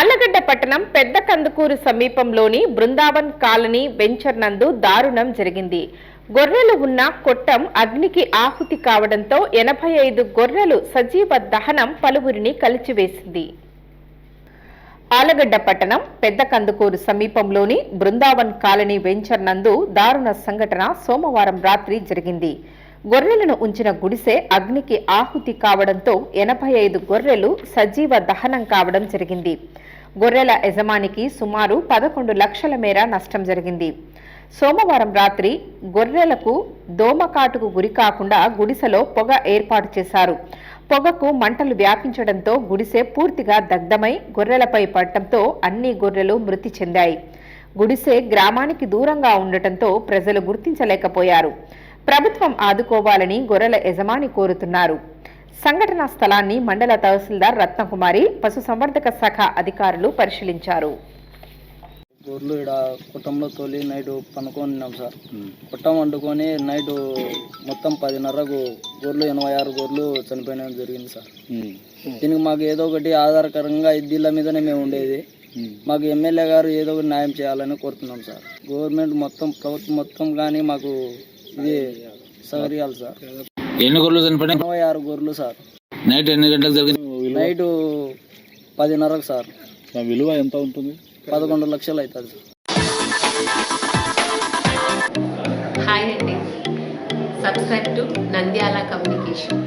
ఆళ్ళగడ్డ పట్టణం పెద్ద కందుకూరు సమీపంలోని బృందావన్ కాలనీ వెంచర్ నందు దారుణం జరిగింది. గొర్రెలు ఉన్న కొట్టం అగ్నికి ఆహుతి కావడంతో ఎనభై ఐదు గొర్రెలు సజీవ దహనం పలువురిని కలిచివేసింది. ఆలగడ్డ పట్టణం పెద్ద కందుకూరు సమీపంలోని బృందావన్ కాలనీ వెంచర్ నందు దారుణ సంఘటన సోమవారం రాత్రి జరిగింది. గొర్రెలను ఉంచిన గుడిసె అగ్నికి ఆహుతి కావడంతో ఎనభై ఐదు గొర్రెలు సజీవ దహనం కావడం జరిగింది. గొర్రెల యజమానికి సుమారు పదకొండు లక్షల మేర నష్టం జరిగింది. సోమవారం రాత్రి గొర్రెలకు దోమకాటుకు గురి కాకుండా గుడిసెలో పొగ ఏర్పాటు చేశారు. పొగకు మంటలు వ్యాపించడంతో గుడిసె పూర్తిగా దగ్ధమై గొర్రెలపై పడటంతో అన్ని గొర్రెలు మృతి చెందాయి. గుడిసె గ్రామానికి దూరంగా ఉండటంతో ప్రజలు గుర్తించలేకపోయారు. ప్రభుత్వం ఆదుకోవాలని గొర్రెల యజమాని కోరుతున్నారు. సంఘటనా స్థలాన్ని మండల తహసీల్దార్ రత్నకుమారి పశుసంవర్ధక శాఖ అధికారులు పరిశీలించారు. గొర్రెలు ఇక్కడ కుట్టంలో తోలి నైట్ పనుకొనిన్నాం సార్. కుట్టం వండుకొని నైట్ మొత్తం పదిన్నరకు గొర్రెలు ఎనభై ఆరు గొర్రెలు చనిపోయడం జరిగింది సార్. దీనికి మాకు ఏదో ఒకటి ఆధారకరంగా ఇద్దీళ్ళ మీదనే మేము ఉండేది. మాకు ఎమ్మెల్యే గారు ఏదో ఒకటి న్యాయం చేయాలని కోరుతున్నాం సార్. గవర్నమెంట్ మొత్తం ప్రభుత్వం మొత్తం కానీ మాకు ఇది సౌకర్యాలు సార్. ఎన్ని గొర్రెలు చనిపోయినాయి? ఎనభై ఆరు గొర్రెలు సార్. నైట్ ఎన్ని గంటలకు జరిగింది? నైట్ పదిన్నరకు సార్. విలువ ఎంత ఉంటుంది? పదకొండు లక్షలు అవుతుంది సార్. హాయ్ అండి. Subscribe to Nandyala communication